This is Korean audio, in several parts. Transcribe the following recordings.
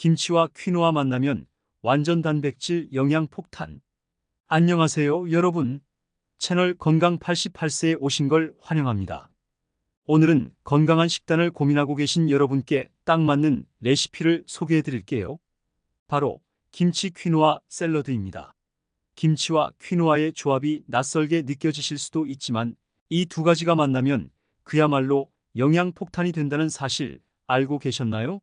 김치와 퀴노아 만나면 완전 단백질 영양 폭탄. 안녕하세요, 여러분. 채널 건강 88세에 오신 걸 환영합니다. 오늘은 건강한 식단을 고민하고 계신 여러분께 딱 맞는 레시피를 소개해 드릴게요. 바로 김치 퀴노아 샐러드입니다. 김치와 퀴노아의 조합이 낯설게 느껴지실 수도 있지만 이 두 가지가 만나면 그야말로 영양 폭탄이 된다는 사실 알고 계셨나요?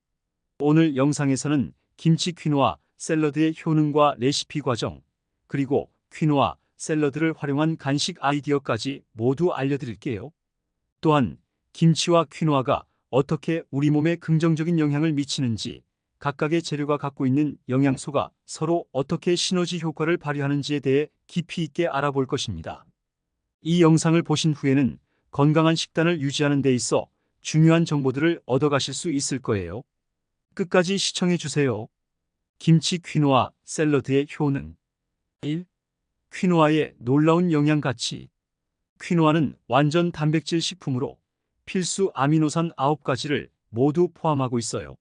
오늘 영상에서는 김치 퀴노아 샐러드의 효능과 레시피 과정, 그리고 퀴노아 샐러드를 활용한 간식 아이디어까지 모두 알려드릴게요. 또한 김치와 퀴노아가 어떻게 우리 몸에 긍정적인 영향을 미치는지, 각각의 재료가 갖고 있는 영양소가 서로 어떻게 시너지 효과를 발휘하는지에 대해 깊이 있게 알아볼 것입니다. 이 영상을 보신 후에는 건강한 식단을 유지하는 데 있어 중요한 정보들을 얻어가실 수 있을 거예요. 끝까지 시청해 주세요. 김치 퀴노아 샐러드의 효능 1. 퀴노아의 놀라운 영양 가치 퀴노아는 완전 단백질 식품으로 필수 아미노산 9가지를 모두 포함하고 있어요.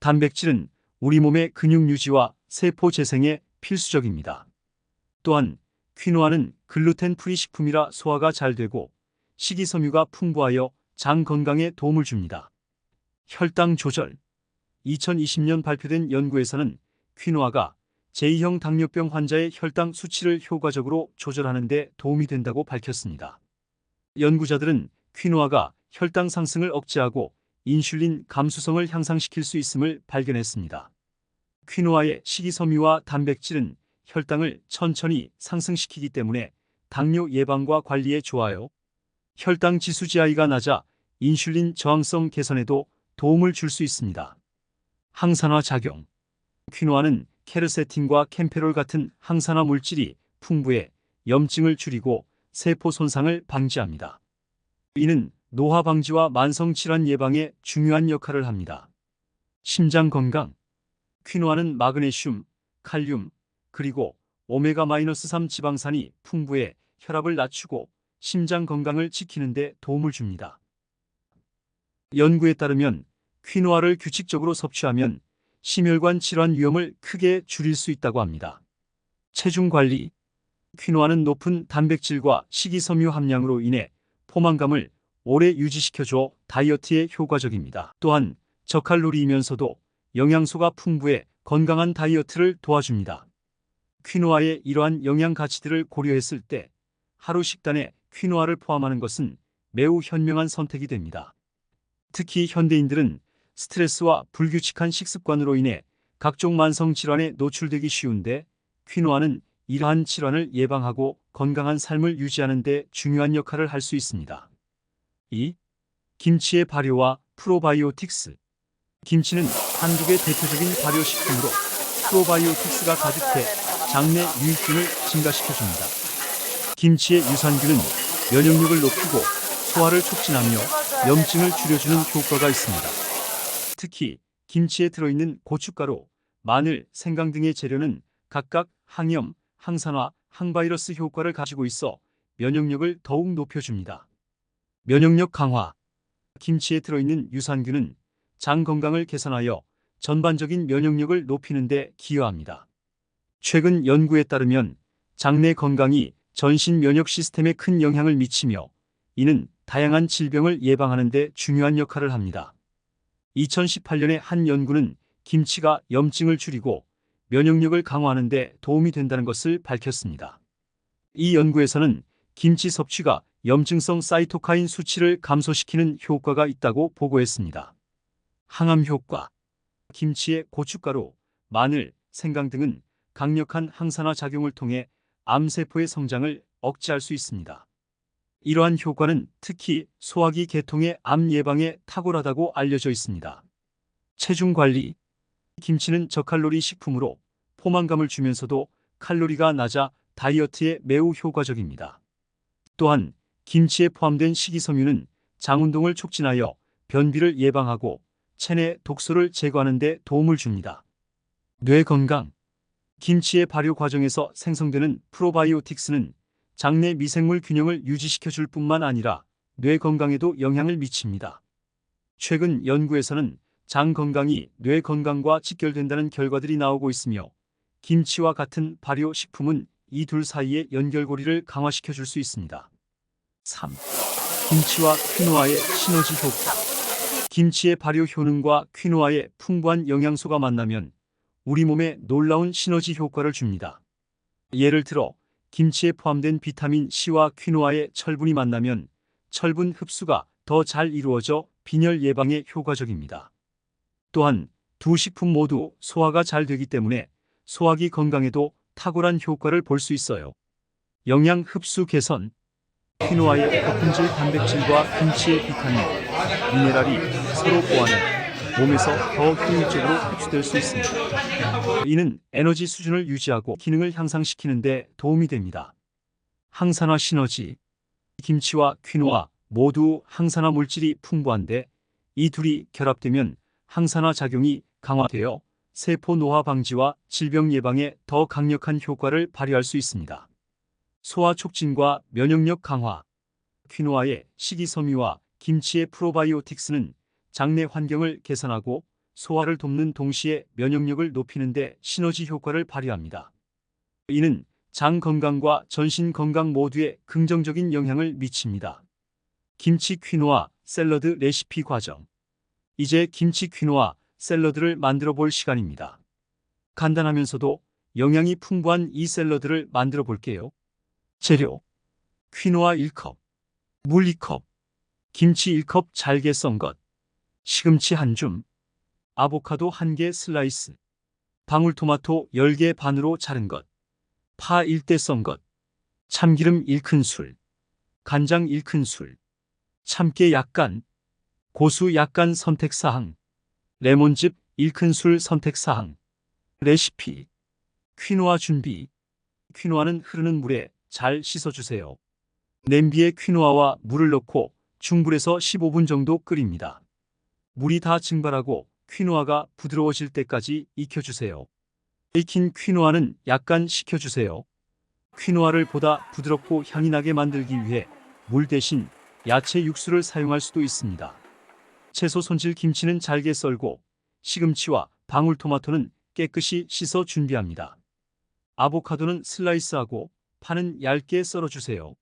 단백질은 우리 몸의 근육 유지와 세포 재생에 필수적입니다. 또한 퀴노아는 글루텐 프리 식품이라 소화가 잘 되고 식이섬유가 풍부하여 장 건강에 도움을 줍니다. 혈당 조절 2020년 발표된 연구에서는 퀴노아가 제2형 당뇨병 환자의 혈당 수치를 효과적으로 조절하는 데 도움이 된다고 밝혔습니다. 연구자들은 퀴노아가 혈당 상승을 억제하고 인슐린 감수성을 향상시킬 수 있음을 발견했습니다. 퀴노아의 식이섬유와 단백질은 혈당을 천천히 상승시키기 때문에 당뇨 예방과 관리에 좋아요. 혈당 지수 GI가 낮아 인슐린 저항성 개선에도 도움을 줄 수 있습니다. 항산화 작용 퀴노아는 케르세틴과 캠페롤 같은 항산화 물질이 풍부해 염증을 줄이고 세포 손상을 방지합니다. 이는 노화 방지와 만성 질환 예방에 중요한 역할을 합니다. 심장 건강 퀴노아는 마그네슘, 칼륨, 그리고 오메가-3 지방산이 풍부해 혈압을 낮추고 심장 건강을 지키는 데 도움을 줍니다. 연구에 따르면 퀴노아를 규칙적으로 섭취하면 심혈관 질환 위험을 크게 줄일 수 있다고 합니다. 체중 관리 퀴노아는 높은 단백질과 식이섬유 함량으로 인해 포만감을 오래 유지시켜줘 다이어트에 효과적입니다. 또한 저칼로리이면서도 영양소가 풍부해 건강한 다이어트를 도와줍니다. 퀴노아의 이러한 영양 가치들을 고려했을 때 하루 식단에 퀴노아를 포함하는 것은 매우 현명한 선택이 됩니다. 특히 현대인들은 스트레스와 불규칙한 식습관으로 인해 각종 만성 질환에 노출되기 쉬운데 퀴노아는 이러한 질환을 예방하고 건강한 삶을 유지하는 데 중요한 역할을 할 수 있습니다. 2. 김치의 발효와 프로바이오틱스 김치는 한국의 대표적인 발효식품으로 프로바이오틱스가 가득해 장내 유익균을 증가시켜줍니다. 김치의 유산균은 면역력을 높이고 소화를 촉진하며 염증을 줄여주는 효과가 있습니다. 특히 김치에 들어있는 고춧가루, 마늘, 생강 등의 재료는 각각 항염, 항산화, 항바이러스 효과를 가지고 있어 면역력을 더욱 높여줍니다. 면역력 강화 김치에 들어있는 유산균은 장 건강을 개선하여 전반적인 면역력을 높이는 데 기여합니다. 최근 연구에 따르면 장내 건강이 전신 면역 시스템에 큰 영향을 미치며 이는 다양한 질병을 예방하는 데 중요한 역할을 합니다. 2018년에 한 연구는 김치가 염증을 줄이고 면역력을 강화하는 데 도움이 된다는 것을 밝혔습니다. 이 연구에서는 김치 섭취가 염증성 사이토카인 수치를 감소시키는 효과가 있다고 보고했습니다. 항암 효과 김치의 고춧가루, 마늘, 생강 등은 강력한 항산화 작용을 통해 암세포의 성장을 억제할 수 있습니다. 이러한 효과는 특히 소화기 계통의 암 예방에 탁월하다고 알려져 있습니다. 체중 관리 김치는 저칼로리 식품으로 포만감을 주면서도 칼로리가 낮아 다이어트에 매우 효과적입니다. 또한 김치에 포함된 식이섬유는 장운동을 촉진하여 변비를 예방하고 체내 독소를 제거하는 데 도움을 줍니다. 뇌 건강 김치의 발효 과정에서 생성되는 프로바이오틱스는 장내 미생물 균형을 유지시켜 줄 뿐만 아니라 뇌 건강에도 영향을 미칩니다. 최근 연구에서는 장 건강이 뇌 건강과 직결된다는 결과들이 나오고 있으며 김치와 같은 발효 식품은 이 둘 사이의 연결고리를 강화시켜 줄 수 있습니다. 3. 김치와 퀴노아의 시너지 효과. 김치의 발효 효능과 퀴노아의 풍부한 영양소가 만나면 우리 몸에 놀라운 시너지 효과를 줍니다. 예를 들어 김치에 포함된 비타민 C와 퀴노아의 철분이 만나면 철분 흡수가 더 잘 이루어져 빈혈 예방에 효과적입니다. 또한 두 식품 모두 소화가 잘 되기 때문에 소화기 건강에도 탁월한 효과를 볼 수 있어요. 영양 흡수 개선 퀴노아의 고품질 단백질과 김치의 비타민, 미네랄이 서로 보완해 몸에서 더 효율적으로 흡수될 수 있습니다. 이는 에너지 수준을 유지하고 기능을 향상시키는 데 도움이 됩니다. 항산화 시너지 김치와 퀴노아 모두 항산화 물질이 풍부한데 이 둘이 결합되면 항산화 작용이 강화되어 세포 노화 방지와 질병 예방에 더 강력한 효과를 발휘할 수 있습니다. 소화 촉진과 면역력 강화 퀴노아의 식이섬유와 김치의 프로바이오틱스는 장내 환경을 개선하고 소화를 돕는 동시에 면역력을 높이는 데 시너지 효과를 발휘합니다. 이는 장 건강과 전신 건강 모두에 긍정적인 영향을 미칩니다. 김치 퀴노아 샐러드 레시피 과정. 이제 김치 퀴노아 샐러드를 만들어 볼 시간입니다. 간단하면서도 영양이 풍부한 이 샐러드를 만들어 볼게요. 재료. 퀴노아 1컵, 물 2컵, 김치 1컵 잘게 썬 것, 시금치 한 줌, 아보카도 1개 슬라이스, 방울토마토 10개 반으로 자른 것, 파 1대 썬 것, 참기름 1큰술, 간장 1큰술, 참깨 약간, 고수 약간 선택사항, 레몬즙 1큰술 선택사항, 레시피, 퀴노아 준비, 퀴노아는 흐르는 물에 잘 씻어주세요. 냄비에 퀴노아와 물을 넣고 중불에서 15분 정도 끓입니다. 물이 다 증발하고 퀴노아가 부드러워질 때까지 익혀주세요. 익힌 퀴노아는 약간 식혀주세요. 퀴노아를 보다 부드럽고 향이 나게 만들기 위해 물 대신 야채 육수를 사용할 수도 있습니다. 채소 손질 김치는 잘게 썰고 시금치와 방울토마토는 깨끗이 씻어 준비합니다. 아보카도는 슬라이스하고 파는 얇게 썰어주세요.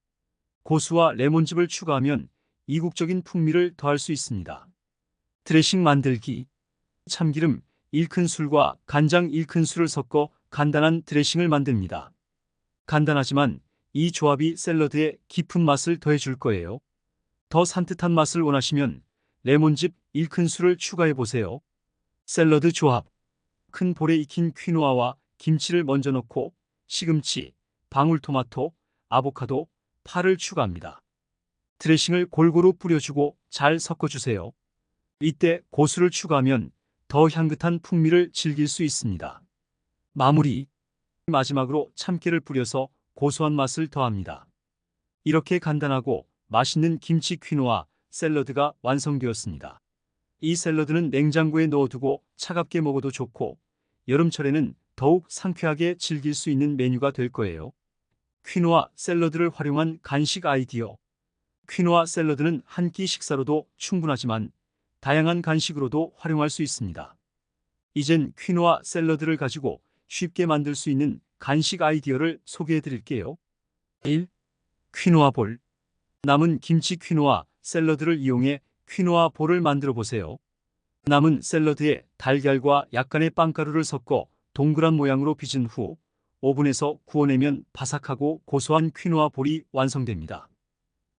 고수와 레몬즙을 추가하면 이국적인 풍미를 더할 수 있습니다. 드레싱 만들기 참기름 1큰술과 간장 1큰술을 섞어 간단한 드레싱을 만듭니다. 간단하지만 이 조합이 샐러드에 깊은 맛을 더해줄 거예요. 더 산뜻한 맛을 원하시면 레몬즙 1큰술을 추가해 보세요. 샐러드 조합 큰 볼에 익힌 퀴노아와 김치를 먼저 넣고 시금치, 방울토마토, 아보카도, 파를 추가합니다. 드레싱을 골고루 뿌려주고 잘 섞어주세요. 이때 고수를 추가하면 더 향긋한 풍미를 즐길 수 있습니다. 마무리 마지막으로 참깨를 뿌려서 고소한 맛을 더합니다. 이렇게 간단하고 맛있는 김치 퀴노아 샐러드가 완성되었습니다. 이 샐러드는 냉장고에 넣어두고 차갑게 먹어도 좋고 여름철에는 더욱 상쾌하게 즐길 수 있는 메뉴가 될 거예요. 퀴노아 샐러드를 활용한 간식 아이디어. 퀴노아 샐러드는 한 끼 식사로도 충분하지만 다양한 간식으로도 활용할 수 있습니다. 이젠 퀴노아 샐러드를 가지고 쉽게 만들 수 있는 간식 아이디어를 소개해 드릴게요. 1. 퀴노아 볼. 남은 김치 퀴노아 샐러드를 이용해 퀴노아 볼을 만들어 보세요. 남은 샐러드에 달걀과 약간의 빵가루를 섞어 동그란 모양으로 빚은 후 오븐에서 구워내면 바삭하고 고소한 퀴노아 볼이 완성됩니다.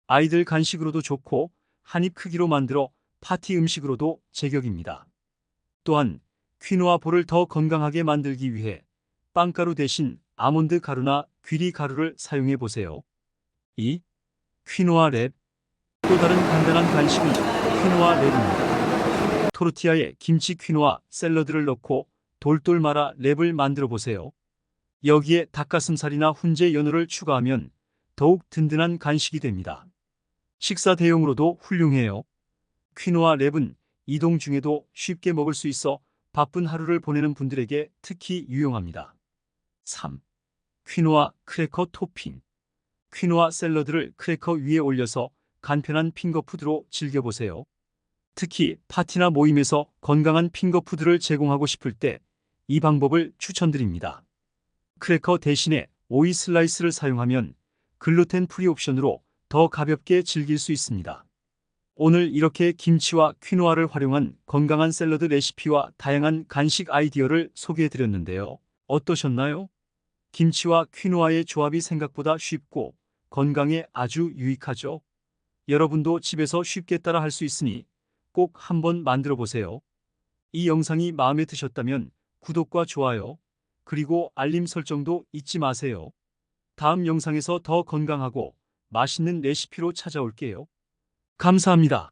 아이들 간식으로도 좋고 한입 크기로 만들어 파티 음식으로도 제격입니다. 또한 퀴노아 볼을 더 건강하게 만들기 위해 빵가루 대신 아몬드 가루나 귀리 가루를 사용해 보세요. 2. 퀴노아 랩. 또 다른 간단한 간식은 퀴노아 랩입니다. 토르티아에 김치 퀴노아 샐러드를 넣고 돌돌 말아 랩을 만들어 보세요. 여기에 닭가슴살이나 훈제 연어를 추가하면 더욱 든든한 간식이 됩니다. 식사 대용으로도 훌륭해요. 퀴노아 랩은 이동 중에도 쉽게 먹을 수 있어 바쁜 하루를 보내는 분들에게 특히 유용합니다. 3. 퀴노아 크래커 토핑. 퀴노아 샐러드를 크래커 위에 올려서 간편한 핑거푸드로 즐겨보세요. 특히 파티나 모임에서 건강한 핑거푸드를 제공하고 싶을 때 이 방법을 추천드립니다. 크래커 대신에 오이 슬라이스를 사용하면 글루텐 프리 옵션으로 더 가볍게 즐길 수 있습니다. 오늘 이렇게 김치와 퀴노아를 활용한 건강한 샐러드 레시피와 다양한 간식 아이디어를 소개해 드렸는데요. 어떠셨나요? 김치와 퀴노아의 조합이 생각보다 쉽고 건강에 아주 유익하죠. 여러분도 집에서 쉽게 따라 할 수 있으니 꼭 한번 만들어 보세요. 이 영상이 마음에 드셨다면 구독과 좋아요, 그리고 알림 설정도 잊지 마세요. 다음 영상에서 더 건강하고 맛있는 레시피로 찾아올게요. 감사합니다.